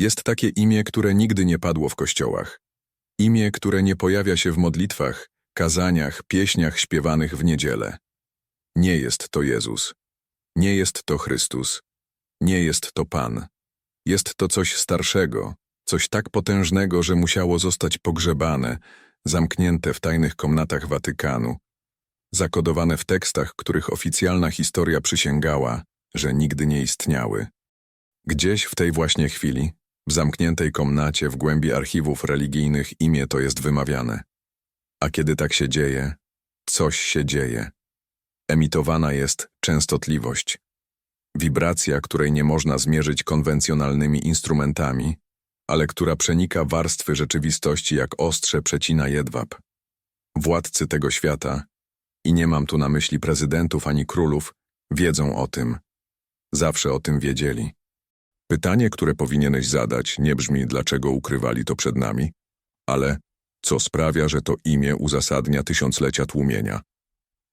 Jest takie imię, które nigdy nie padło w kościołach. Imię, które nie pojawia się w modlitwach, kazaniach, pieśniach śpiewanych w niedzielę. Nie jest to Jezus. Nie jest to Chrystus. Nie jest to Pan. Jest to coś starszego, coś tak potężnego, że musiało zostać pogrzebane, zamknięte w tajnych komnatach Watykanu, zakodowane w tekstach, których oficjalna historia przysięgała, że nigdy nie istniały. Gdzieś w tej właśnie chwili, w zamkniętej komnacie w głębi archiwów religijnych imię to jest wymawiane. A kiedy tak się dzieje, coś się dzieje. Emitowana jest częstotliwość. Wibracja, której nie można zmierzyć konwencjonalnymi instrumentami, ale która przenika warstwy rzeczywistości jak ostrze przecina jedwab. Władcy tego świata, i nie mam tu na myśli prezydentów ani królów, wiedzą o tym. Zawsze o tym wiedzieli. Pytanie, które powinieneś zadać, nie brzmi, dlaczego ukrywali to przed nami, ale co sprawia, że to imię uzasadnia tysiąclecia tłumienia.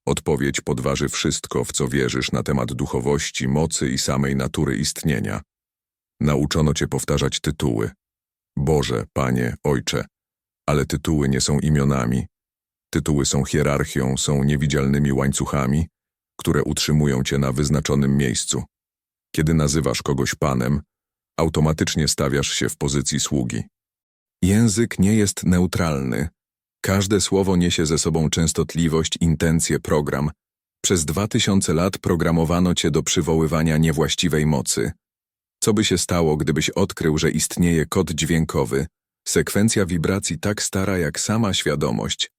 Odpowiedź podważy wszystko, w co wierzysz na temat duchowości, mocy i samej natury istnienia. Nauczono cię powtarzać tytuły. Boże, Panie, Ojcze, ale tytuły nie są imionami. Tytuły są hierarchią, są niewidzialnymi łańcuchami, które utrzymują cię na wyznaczonym miejscu. Kiedy nazywasz kogoś Panem, automatycznie stawiasz się w pozycji sługi. Język nie jest neutralny. Każde słowo niesie ze sobą częstotliwość, intencję, program. Przez dwa tysiące lat programowano cię do przywoływania niewłaściwej mocy. Co by się stało, gdybyś odkrył, że istnieje kod dźwiękowy, sekwencja wibracji tak stara jak sama świadomość,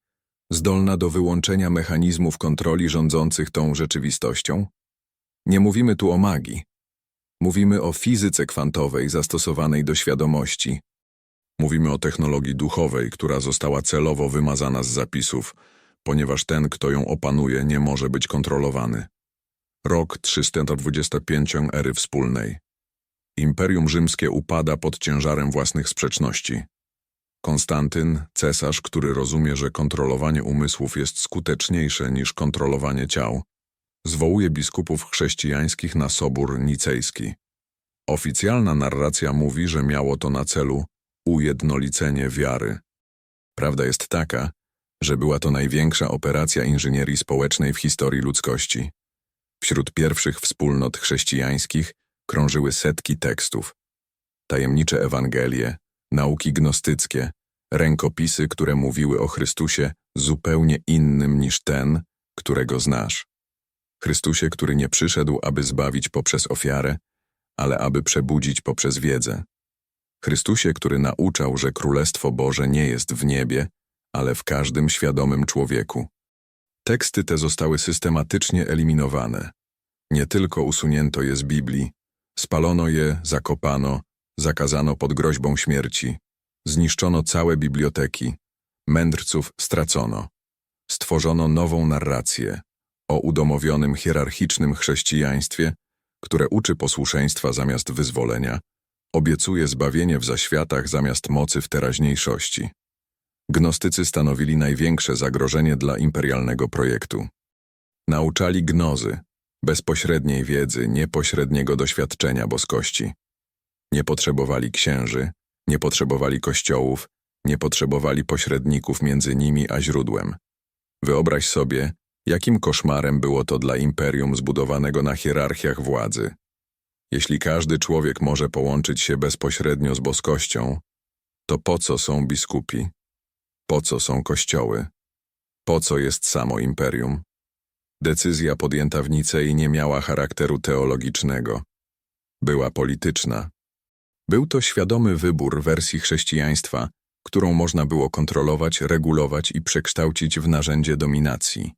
zdolna do wyłączenia mechanizmów kontroli rządzących tą rzeczywistością? Nie mówimy tu o magii. Mówimy o fizyce kwantowej zastosowanej do świadomości. Mówimy o technologii duchowej, która została celowo wymazana z zapisów, ponieważ ten, kto ją opanuje, nie może być kontrolowany. Rok 325 ery wspólnej. Imperium Rzymskie upada pod ciężarem własnych sprzeczności. Konstantyn, cesarz, który rozumie, że kontrolowanie umysłów jest skuteczniejsze niż kontrolowanie ciał, zwołuje biskupów chrześcijańskich na sobór nicejski. Oficjalna narracja mówi, że miało to na celu ujednolicenie wiary. Prawda jest taka, że była to największa operacja inżynierii społecznej w historii ludzkości. Wśród pierwszych wspólnot chrześcijańskich krążyły setki tekstów. Tajemnicze Ewangelie, nauki gnostyckie, rękopisy, które mówiły o Chrystusie zupełnie innym niż ten, którego znasz. Chrystusie, który nie przyszedł, aby zbawić poprzez ofiarę, ale aby przebudzić poprzez wiedzę. Chrystusie, który nauczał, że Królestwo Boże nie jest w niebie, ale w każdym świadomym człowieku. Teksty te zostały systematycznie eliminowane. Nie tylko usunięto je z Biblii, spalono je, zakopano, zakazano pod groźbą śmierci, zniszczono całe biblioteki, mędrców stracono. Stworzono nową narrację o udomowionym hierarchicznym chrześcijaństwie, które uczy posłuszeństwa zamiast wyzwolenia, obiecuje zbawienie w zaświatach zamiast mocy w teraźniejszości. Gnostycy stanowili największe zagrożenie dla imperialnego projektu. Nauczali gnozy, bezpośredniej wiedzy, niepośredniego doświadczenia boskości. Nie potrzebowali księży, nie potrzebowali kościołów, nie potrzebowali pośredników między nimi a źródłem. Wyobraź sobie, jakim koszmarem było to dla imperium zbudowanego na hierarchiach władzy. Jeśli każdy człowiek może połączyć się bezpośrednio z boskością, to po co są biskupi? Po co są kościoły? Po co jest samo imperium? Decyzja podjęta w Nicei nie miała charakteru teologicznego. Była polityczna. Był to świadomy wybór wersji chrześcijaństwa, którą można było kontrolować, regulować i przekształcić w narzędzie dominacji.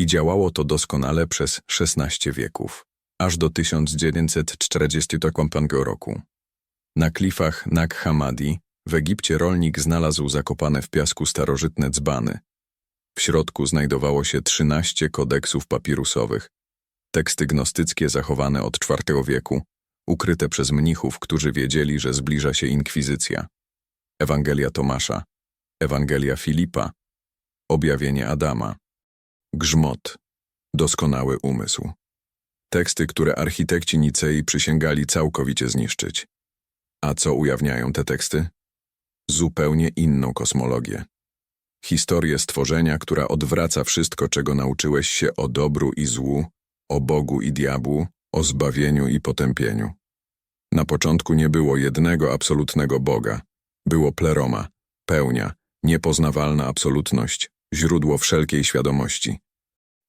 I działało to doskonale przez XVI wieków, aż do 1945 roku. Na klifach Nag Hammadi w Egipcie rolnik znalazł zakopane w piasku starożytne dzbany. W środku znajdowało się 13 kodeksów papirusowych, teksty gnostyckie zachowane od IV wieku, ukryte przez mnichów, którzy wiedzieli, że zbliża się inkwizycja. Ewangelia Tomasza, Ewangelia Filipa, objawienie Adama. Grzmot, doskonały umysł. Teksty, które architekci Nicei przysięgali całkowicie zniszczyć. A co ujawniają te teksty? Zupełnie inną kosmologię. Historię stworzenia, która odwraca wszystko, czego nauczyłeś się o dobru i złu, o Bogu i diabłu, o zbawieniu i potępieniu. Na początku nie było jednego absolutnego Boga. Było pleroma, pełnia, niepoznawalna absolutność, źródło wszelkiej świadomości.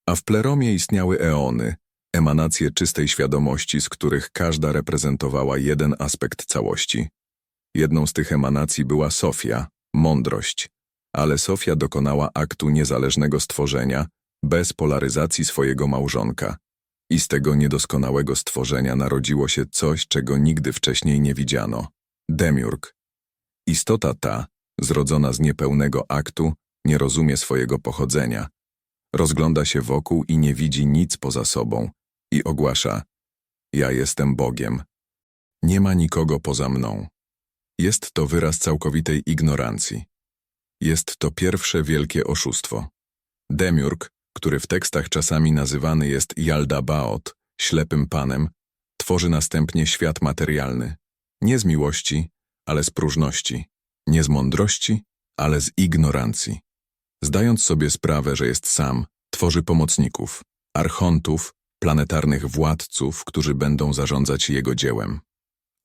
A w pleromie istniały eony, emanacje czystej świadomości, z których każda reprezentowała jeden aspekt całości. Jedną z tych emanacji była Sofia, mądrość, ale Sofia dokonała aktu niezależnego stworzenia bez polaryzacji swojego małżonka. I z tego niedoskonałego stworzenia narodziło się coś, czego nigdy wcześniej nie widziano. Demiurg. Istota ta, zrodzona z niepełnego aktu, nie rozumie swojego pochodzenia. Rozgląda się wokół i nie widzi nic poza sobą i ogłasza: Ja jestem Bogiem. Nie ma nikogo poza mną. Jest to wyraz całkowitej ignorancji. Jest to pierwsze wielkie oszustwo. Demiurg, który w tekstach czasami nazywany jest Jaldabaot, ślepym panem, tworzy następnie świat materialny. Nie z miłości, ale z próżności. Nie z mądrości, ale z ignorancji. Zdając sobie sprawę, że jest sam, tworzy pomocników, archontów, planetarnych władców, którzy będą zarządzać jego dziełem.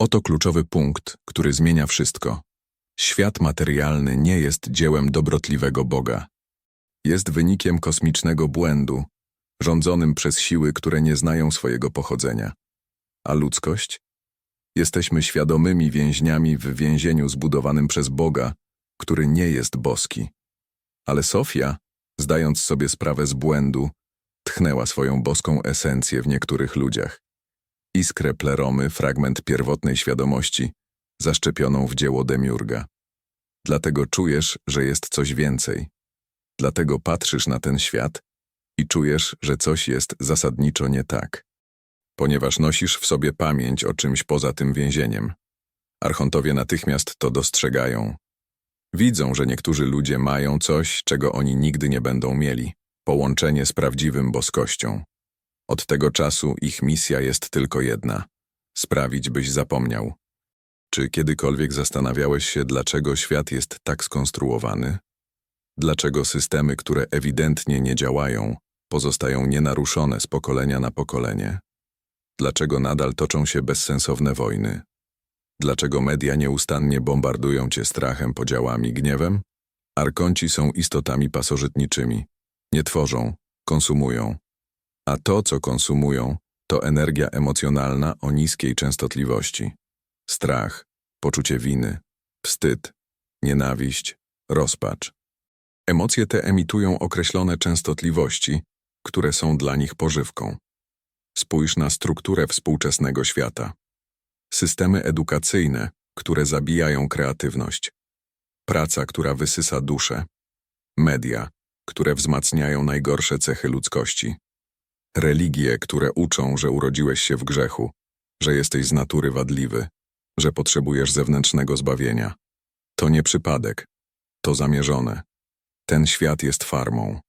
Oto kluczowy punkt, który zmienia wszystko. Świat materialny nie jest dziełem dobrotliwego Boga. Jest wynikiem kosmicznego błędu, rządzonym przez siły, które nie znają swojego pochodzenia. A ludzkość? Jesteśmy świadomymi więźniami w więzieniu zbudowanym przez Boga, który nie jest boski. Ale Sofia, zdając sobie sprawę z błędu, tchnęła swoją boską esencję w niektórych ludziach. Iskrę pleromy, fragment pierwotnej świadomości, zaszczepioną w dzieło Demiurga. Dlatego czujesz, że jest coś więcej. Dlatego patrzysz na ten świat i czujesz, że coś jest zasadniczo nie tak. Ponieważ nosisz w sobie pamięć o czymś poza tym więzieniem. Archontowie natychmiast to dostrzegają. Widzą, że niektórzy ludzie mają coś, czego oni nigdy nie będą mieli połączenie z prawdziwym boskością. Od tego czasu ich misja jest tylko jedna sprawić, byś zapomniał. Czy kiedykolwiek zastanawiałeś się, dlaczego świat jest tak skonstruowany? Dlaczego systemy, które ewidentnie nie działają, pozostają nienaruszone z pokolenia na pokolenie? Dlaczego nadal toczą się bezsensowne wojny? Dlaczego media nieustannie bombardują cię strachem, podziałami, gniewem? Arkonci są istotami pasożytniczymi. Nie tworzą, konsumują. A to, co konsumują, to energia emocjonalna o niskiej częstotliwości. Strach, poczucie winy, wstyd, nienawiść, rozpacz. Emocje te emitują określone częstotliwości, które są dla nich pożywką. Spójrz na strukturę współczesnego świata. Systemy edukacyjne, które zabijają kreatywność. Praca, która wysysa duszę. Media, które wzmacniają najgorsze cechy ludzkości. Religie, które uczą, że urodziłeś się w grzechu, że jesteś z natury wadliwy, że potrzebujesz zewnętrznego zbawienia. To nie przypadek, to zamierzone. Ten świat jest farmą.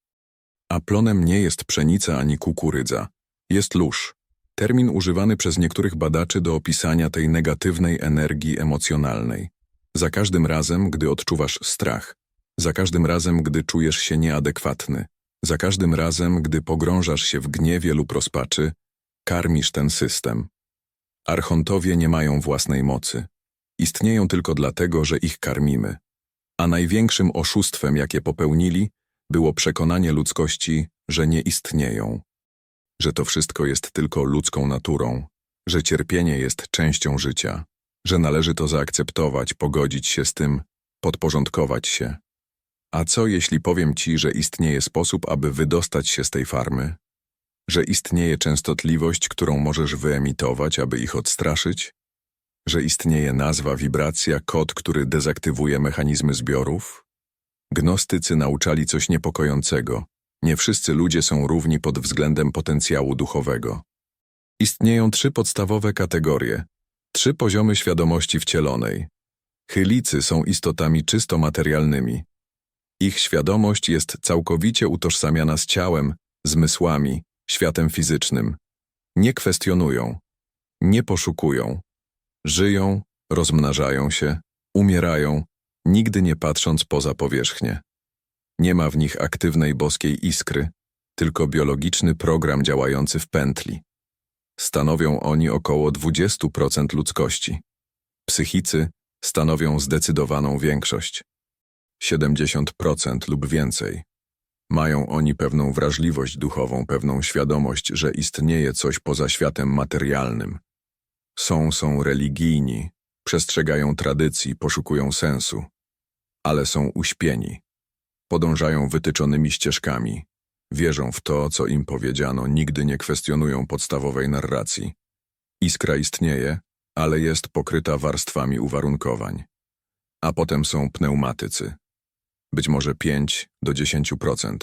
A plonem nie jest pszenica ani kukurydza, jest lóż. Termin używany przez niektórych badaczy do opisania tej negatywnej energii emocjonalnej. Za każdym razem, gdy odczuwasz strach, za każdym razem, gdy czujesz się nieadekwatny, za każdym razem, gdy pogrążasz się w gniewie lub rozpaczy, karmisz ten system. Archontowie nie mają własnej mocy. Istnieją tylko dlatego, że ich karmimy. A największym oszustwem, jakie popełnili, było przekonanie ludzkości, że nie istnieją. Że to wszystko jest tylko ludzką naturą, że cierpienie jest częścią życia, że należy to zaakceptować, pogodzić się z tym, podporządkować się. A co jeśli powiem ci, że istnieje sposób, aby wydostać się z tej farmy? Że istnieje częstotliwość, którą możesz wyemitować, aby ich odstraszyć? Że istnieje nazwa, wibracja, kod, który dezaktywuje mechanizmy zbiorów? Gnostycy nauczali coś niepokojącego. Nie wszyscy ludzie są równi pod względem potencjału duchowego. Istnieją trzy podstawowe kategorie, trzy poziomy świadomości wcielonej. Chylicy są istotami czysto materialnymi, ich świadomość jest całkowicie utożsamiana z ciałem, zmysłami, światem fizycznym. Nie kwestionują, nie poszukują. Żyją, rozmnażają się, umierają, nigdy nie patrząc poza powierzchnię. Nie ma w nich aktywnej boskiej iskry, tylko biologiczny program działający w pętli. Stanowią oni około 20% ludzkości. Psychicy stanowią zdecydowaną większość. 70% lub więcej. Mają oni pewną wrażliwość duchową, pewną świadomość, że istnieje coś poza światem materialnym. Są, są religijni, przestrzegają tradycji, poszukują sensu, ale są uśpieni. Podążają wytyczonymi ścieżkami, wierzą w to, co im powiedziano, nigdy nie kwestionują podstawowej narracji. Iskra istnieje, ale jest pokryta warstwami uwarunkowań. A potem są pneumatycy. Być może 5 do 10%.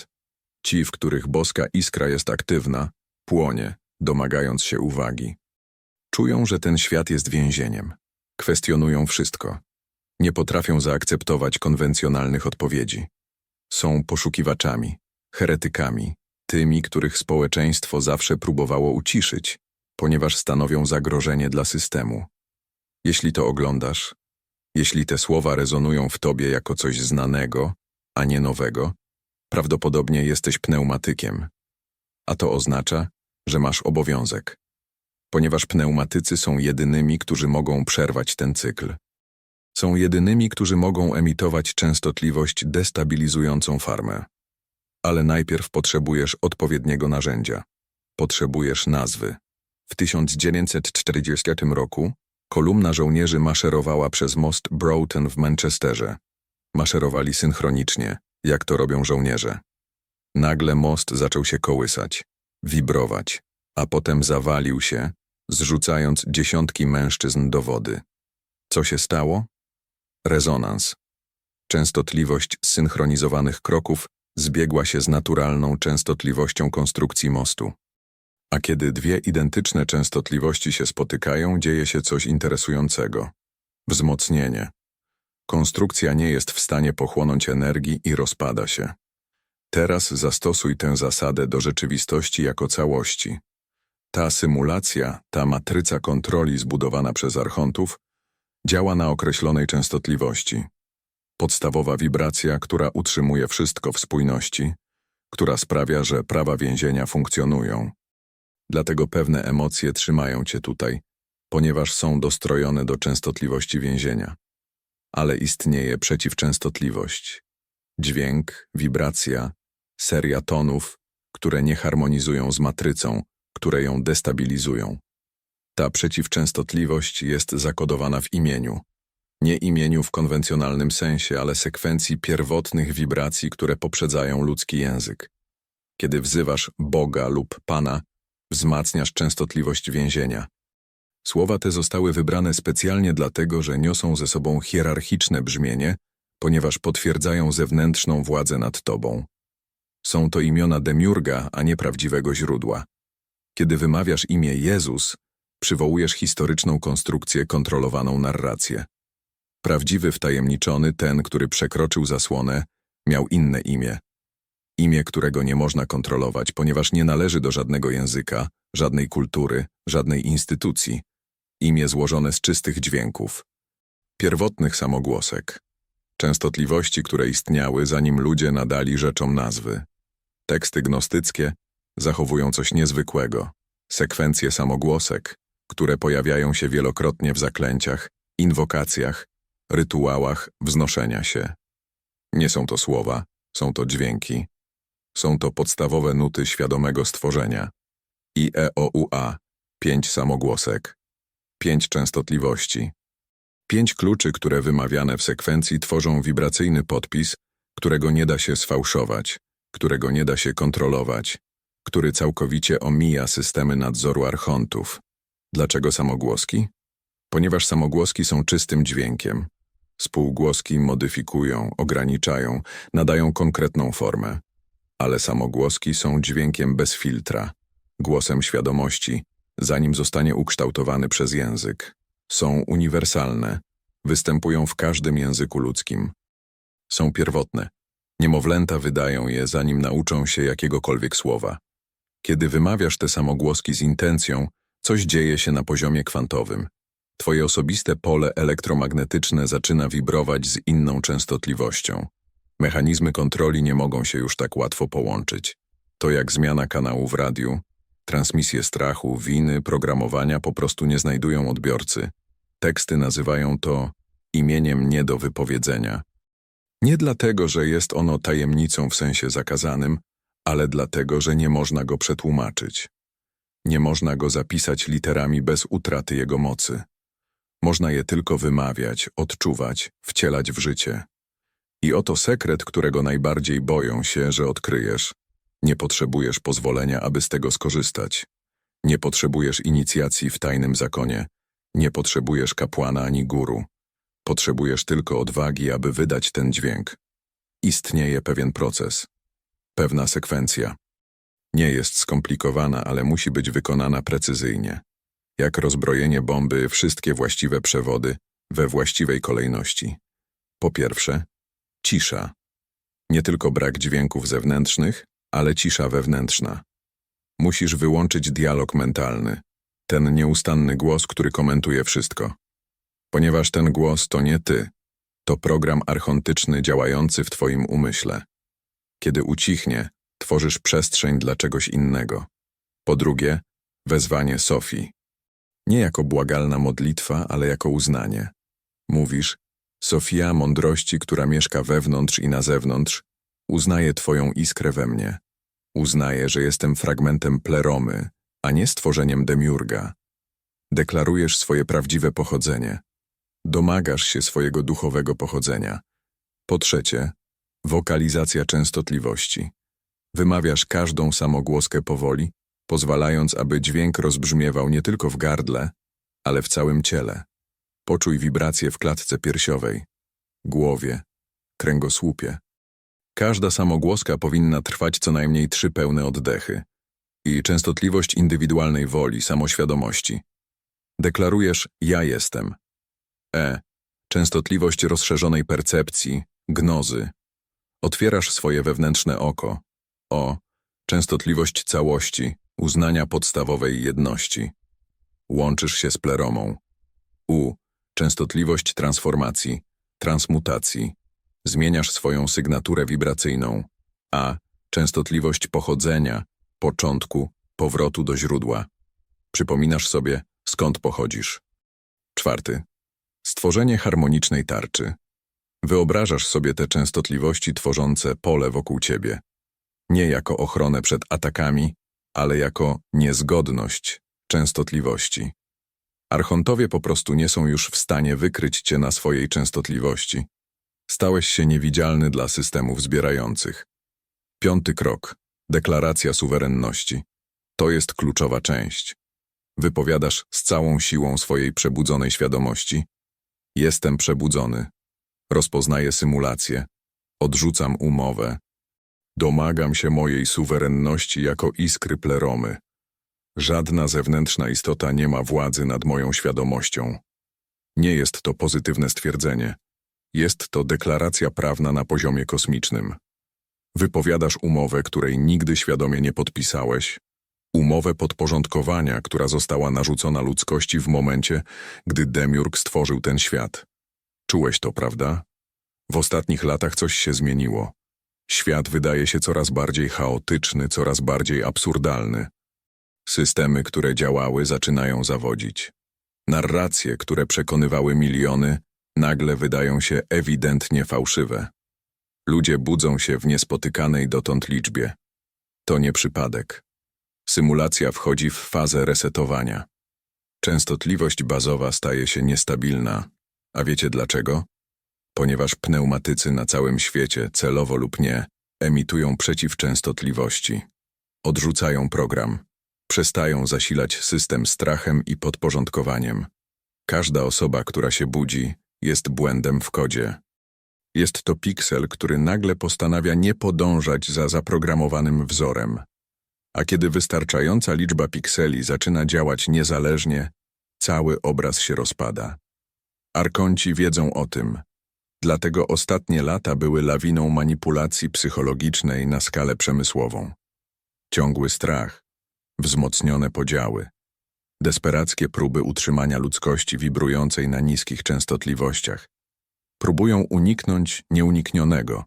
Ci, w których boska iskra jest aktywna, płonie, domagając się uwagi. Czują, że ten świat jest więzieniem. Kwestionują wszystko. Nie potrafią zaakceptować konwencjonalnych odpowiedzi. Są poszukiwaczami, heretykami, tymi, których społeczeństwo zawsze próbowało uciszyć, ponieważ stanowią zagrożenie dla systemu. Jeśli to oglądasz, jeśli te słowa rezonują w tobie jako coś znanego, a nie nowego, prawdopodobnie jesteś pneumatykiem. A to oznacza, że masz obowiązek. Ponieważ pneumatycy są jedynymi, którzy mogą przerwać ten cykl. Są jedynymi, którzy mogą emitować częstotliwość destabilizującą farmę. Ale najpierw potrzebujesz odpowiedniego narzędzia. Potrzebujesz nazwy. W 1940 roku kolumna żołnierzy maszerowała przez most Broughton w Manchesterze. Maszerowali synchronicznie, jak to robią żołnierze. Nagle most zaczął się kołysać, wibrować, a potem zawalił się, zrzucając dziesiątki mężczyzn do wody. Co się stało? Rezonans. Częstotliwość synchronizowanych kroków zbiegła się z naturalną częstotliwością konstrukcji mostu. A kiedy dwie identyczne częstotliwości się spotykają, dzieje się coś interesującego. Wzmocnienie. Konstrukcja nie jest w stanie pochłonąć energii i rozpada się. Teraz zastosuj tę zasadę do rzeczywistości jako całości. Ta symulacja, ta matryca kontroli zbudowana przez archontów, działa na określonej częstotliwości. Podstawowa wibracja, która utrzymuje wszystko w spójności, która sprawia, że prawa więzienia funkcjonują. Dlatego pewne emocje trzymają cię tutaj, ponieważ są dostrojone do częstotliwości więzienia. Ale istnieje przeciwczęstotliwość. Dźwięk, wibracja, seria tonów, które nie harmonizują z matrycą, które ją destabilizują. Ta przeciwczęstotliwość jest zakodowana w imieniu. Nie imieniu w konwencjonalnym sensie, ale sekwencji pierwotnych wibracji, które poprzedzają ludzki język. Kiedy wzywasz Boga lub Pana, wzmacniasz częstotliwość więzienia. Słowa te zostały wybrane specjalnie dlatego, że niosą ze sobą hierarchiczne brzmienie, ponieważ potwierdzają zewnętrzną władzę nad tobą. Są to imiona demiurga, a nie prawdziwego źródła. Kiedy wymawiasz imię Jezus, przywołujesz historyczną konstrukcję kontrolowaną narrację. Prawdziwy wtajemniczony, ten, który przekroczył zasłonę, miał inne imię. Imię, którego nie można kontrolować, ponieważ nie należy do żadnego języka, żadnej kultury, żadnej instytucji. Imię złożone z czystych dźwięków. Pierwotnych samogłosek. Częstotliwości, które istniały, zanim ludzie nadali rzeczom nazwy. Teksty gnostyckie zachowują coś niezwykłego. Sekwencje samogłosek, które pojawiają się wielokrotnie w zaklęciach, inwokacjach, rytuałach wznoszenia się. Nie są to słowa, są to dźwięki. Są to podstawowe nuty świadomego stworzenia. I E, O, U, A, pięć samogłosek, pięć częstotliwości. Pięć kluczy, które wymawiane w sekwencji tworzą wibracyjny podpis, którego nie da się sfałszować, którego nie da się kontrolować, który całkowicie omija systemy nadzoru archontów. Dlaczego samogłoski? Ponieważ samogłoski są czystym dźwiękiem. Spółgłoski modyfikują, ograniczają, nadają konkretną formę. Ale samogłoski są dźwiękiem bez filtra, głosem świadomości, zanim zostanie ukształtowany przez język. Są uniwersalne, występują w każdym języku ludzkim. Są pierwotne. Niemowlęta wydają je, zanim nauczą się jakiegokolwiek słowa. Kiedy wymawiasz te samogłoski z intencją, coś dzieje się na poziomie kwantowym. Twoje osobiste pole elektromagnetyczne zaczyna wibrować z inną częstotliwością. Mechanizmy kontroli nie mogą się już tak łatwo połączyć. To jak zmiana kanału w radiu, transmisje strachu, winy, programowania po prostu nie znajdują odbiorcy. Teksty nazywają to imieniem nie do wypowiedzenia. Nie dlatego, że jest ono tajemnicą w sensie zakazanym, ale dlatego, że nie można go przetłumaczyć. Nie można go zapisać literami bez utraty jego mocy. Można je tylko wymawiać, odczuwać, wcielać w życie. I oto sekret, którego najbardziej boją się, że odkryjesz. Nie potrzebujesz pozwolenia, aby z tego skorzystać. Nie potrzebujesz inicjacji w tajnym zakonie. Nie potrzebujesz kapłana ani guru. Potrzebujesz tylko odwagi, aby wydać ten dźwięk. Istnieje pewien proces, pewna sekwencja. Nie jest skomplikowana, ale musi być wykonana precyzyjnie. Jak rozbrojenie bomby, wszystkie właściwe przewody we właściwej kolejności. Po pierwsze, cisza. Nie tylko brak dźwięków zewnętrznych, ale cisza wewnętrzna. Musisz wyłączyć dialog mentalny, ten nieustanny głos, który komentuje wszystko. Ponieważ ten głos to nie ty, to program archontyczny działający w twoim umyśle. Kiedy ucichnie, tworzysz przestrzeń dla czegoś innego. Po drugie, wezwanie Sofii. Nie jako błagalna modlitwa, ale jako uznanie. Mówisz, Sofia mądrości, która mieszka wewnątrz i na zewnątrz, uznaje twoją iskrę we mnie. Uznaje, że jestem fragmentem pleromy, a nie stworzeniem demiurga. Deklarujesz swoje prawdziwe pochodzenie. Domagasz się swojego duchowego pochodzenia. Po trzecie, wokalizacja częstotliwości. Wymawiasz każdą samogłoskę powoli, pozwalając, aby dźwięk rozbrzmiewał nie tylko w gardle, ale w całym ciele. Poczuj wibracje w klatce piersiowej, głowie, kręgosłupie. Każda samogłoska powinna trwać co najmniej trzy pełne oddechy i częstotliwość indywidualnej woli, samoświadomości. Deklarujesz ja jestem. E. Częstotliwość rozszerzonej percepcji, gnozy. Otwierasz swoje wewnętrzne oko. O. Częstotliwość całości, uznania podstawowej jedności. Łączysz się z pleromą. U. Częstotliwość transformacji, transmutacji. Zmieniasz swoją sygnaturę wibracyjną. A. Częstotliwość pochodzenia, początku, powrotu do źródła. Przypominasz sobie, skąd pochodzisz. Czwarty. Stworzenie harmonicznej tarczy. Wyobrażasz sobie te częstotliwości tworzące pole wokół ciebie. Nie jako ochronę przed atakami, ale jako niezgodność częstotliwości. Archontowie po prostu nie są już w stanie wykryć cię na swojej częstotliwości. Stałeś się niewidzialny dla systemów zbierających. Piąty krok. Deklaracja suwerenności. To jest kluczowa część. Wypowiadasz z całą siłą swojej przebudzonej świadomości. Jestem przebudzony. Rozpoznaję symulację. Odrzucam umowę. Domagam się mojej suwerenności jako iskry pleromy. Żadna zewnętrzna istota nie ma władzy nad moją świadomością. Nie jest to pozytywne stwierdzenie. Jest to deklaracja prawna na poziomie kosmicznym. Wypowiadasz umowę, której nigdy świadomie nie podpisałeś, umowę podporządkowania, która została narzucona ludzkości w momencie, gdy Demiurg stworzył ten świat. Czułeś to, prawda? W ostatnich latach coś się zmieniło. Świat wydaje się coraz bardziej chaotyczny, coraz bardziej absurdalny. Systemy, które działały, zaczynają zawodzić. Narracje, które przekonywały miliony, nagle wydają się ewidentnie fałszywe. Ludzie budzą się w niespotykanej dotąd liczbie. To nie przypadek. Symulacja wchodzi w fazę resetowania. Częstotliwość bazowa staje się niestabilna. A wiecie dlaczego? Ponieważ pneumatycy na całym świecie, celowo lub nie, emitują przeciwczęstotliwości. Odrzucają program. Przestają zasilać system strachem i podporządkowaniem. Każda osoba, która się budzi, jest błędem w kodzie. Jest to piksel, który nagle postanawia nie podążać za zaprogramowanym wzorem. A kiedy wystarczająca liczba pikseli zaczyna działać niezależnie, cały obraz się rozpada. Arkonci wiedzą o tym. Dlatego ostatnie lata były lawiną manipulacji psychologicznej na skalę przemysłową. Ciągły strach, wzmocnione podziały, Desperackie próby utrzymania ludzkości wibrującej na niskich częstotliwościach. Próbują uniknąć nieuniknionego,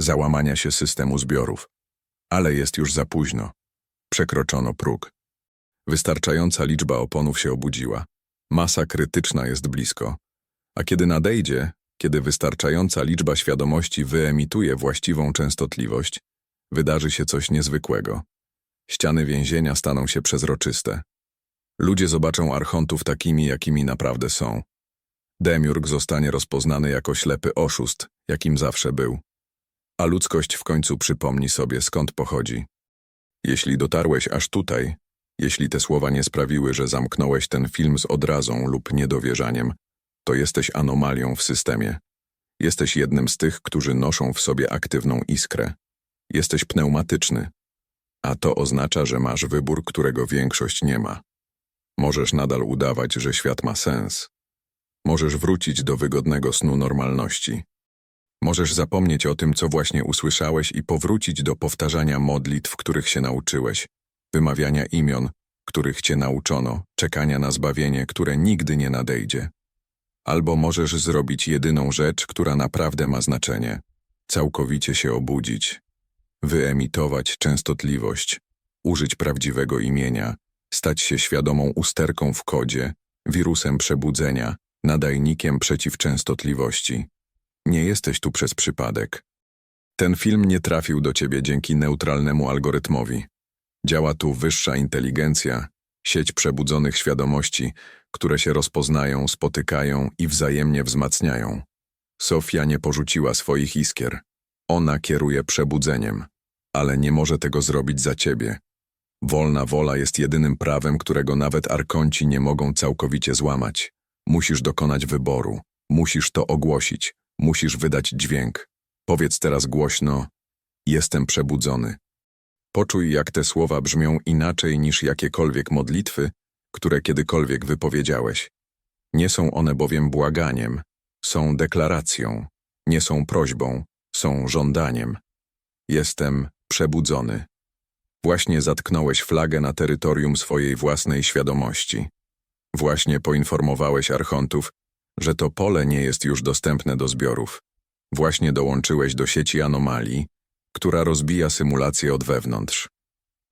załamania się systemu zbiorów. Ale jest już za późno. Przekroczono próg. Wystarczająca liczba oponów się obudziła. Masa krytyczna jest blisko. A kiedy nadejdzie, kiedy wystarczająca liczba świadomości wyemituje właściwą częstotliwość, wydarzy się coś niezwykłego. Ściany więzienia staną się przezroczyste. Ludzie zobaczą archontów takimi, jakimi naprawdę są. Demiurg zostanie rozpoznany jako ślepy oszust, jakim zawsze był. A ludzkość w końcu przypomni sobie, skąd pochodzi. Jeśli dotarłeś aż tutaj, jeśli te słowa nie sprawiły, że zamknąłeś ten film z odrazą lub niedowierzaniem, to jesteś anomalią w systemie. Jesteś jednym z tych, którzy noszą w sobie aktywną iskrę. Jesteś pneumatyczny. A to oznacza, że masz wybór, którego większość nie ma. Możesz nadal udawać, że świat ma sens. Możesz wrócić do wygodnego snu normalności. Możesz zapomnieć o tym, co właśnie usłyszałeś i powrócić do powtarzania modlitw, których się nauczyłeś, wymawiania imion, których cię nauczono, czekania na zbawienie, które nigdy nie nadejdzie. Albo możesz zrobić jedyną rzecz, która naprawdę ma znaczenie całkowicie się obudzić, wyemitować częstotliwość, użyć prawdziwego imienia, stać się świadomą usterką w kodzie, wirusem przebudzenia, nadajnikiem przeciwczęstotliwości. Nie jesteś tu przez przypadek. Ten film nie trafił do ciebie dzięki neutralnemu algorytmowi. Działa tu wyższa inteligencja, sieć przebudzonych świadomości, które się rozpoznają, spotykają i wzajemnie wzmacniają. Sofia nie porzuciła swoich iskier. Ona kieruje przebudzeniem, ale nie może tego zrobić za ciebie. Wolna wola jest jedynym prawem, którego nawet arkonci nie mogą całkowicie złamać. Musisz dokonać wyboru, musisz to ogłosić, musisz wydać dźwięk. Powiedz teraz głośno: Jestem przebudzony. Poczuj, jak te słowa brzmią inaczej niż jakiekolwiek modlitwy, które kiedykolwiek wypowiedziałeś. Nie są one bowiem błaganiem, są deklaracją, nie są prośbą, są żądaniem. Jestem przebudzony. Właśnie zatknąłeś flagę na terytorium swojej własnej świadomości. Właśnie poinformowałeś archontów, że to pole nie jest już dostępne do zbiorów. Właśnie dołączyłeś do sieci anomalii, która rozbija symulację od wewnątrz.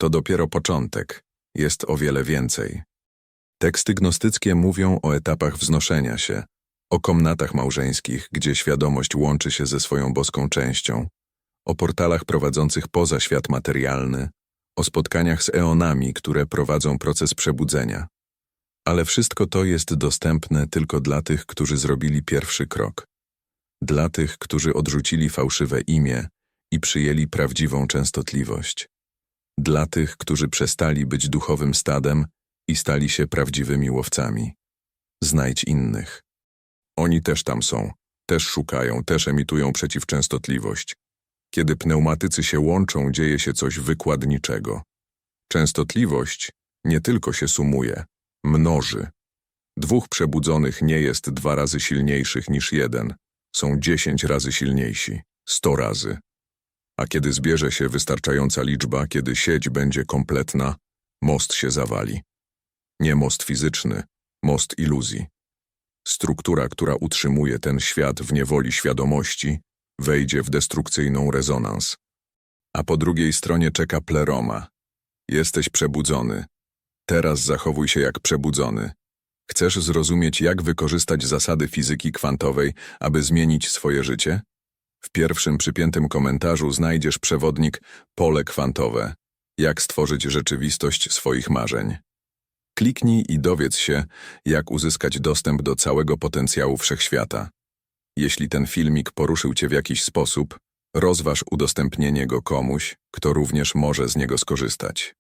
To dopiero początek, jest o wiele więcej. Teksty gnostyckie mówią o etapach wznoszenia się, o komnatach małżeńskich, gdzie świadomość łączy się ze swoją boską częścią, o portalach prowadzących poza świat materialny, o spotkaniach z eonami, które prowadzą proces przebudzenia. Ale wszystko to jest dostępne tylko dla tych, którzy zrobili pierwszy krok. Dla tych, którzy odrzucili fałszywe imię i przyjęli prawdziwą częstotliwość. Dla tych, którzy przestali być duchowym stadem i stali się prawdziwymi łowcami. Znajdź innych. Oni też tam są, też szukają, też emitują przeciwczęstotliwość. Kiedy pneumatycy się łączą, dzieje się coś wykładniczego. Częstotliwość nie tylko się sumuje, mnoży. Dwóch przebudzonych nie jest dwa razy silniejszych niż jeden. Są dziesięć razy silniejsi, sto razy. A kiedy zbierze się wystarczająca liczba, kiedy sieć będzie kompletna, most się zawali. Nie most fizyczny, most iluzji. Struktura, która utrzymuje ten świat w niewoli świadomości, wejdzie w destrukcyjną rezonans. A po drugiej stronie czeka pleroma. Jesteś przebudzony. Teraz zachowuj się jak przebudzony. Chcesz zrozumieć, jak wykorzystać zasady fizyki kwantowej, aby zmienić swoje życie? W pierwszym przypiętym komentarzu znajdziesz przewodnik Pole kwantowe. Jak stworzyć rzeczywistość swoich marzeń. Kliknij i dowiedz się, jak uzyskać dostęp do całego potencjału wszechświata. Jeśli ten filmik poruszył Cię w jakiś sposób, rozważ udostępnienie go komuś, kto również może z niego skorzystać.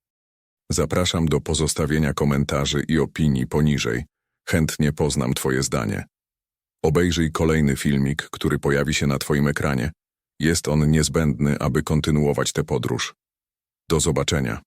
Zapraszam do pozostawienia komentarzy i opinii poniżej. Chętnie poznam Twoje zdanie. Obejrzyj kolejny filmik, który pojawi się na Twoim ekranie. Jest on niezbędny, aby kontynuować tę podróż. Do zobaczenia.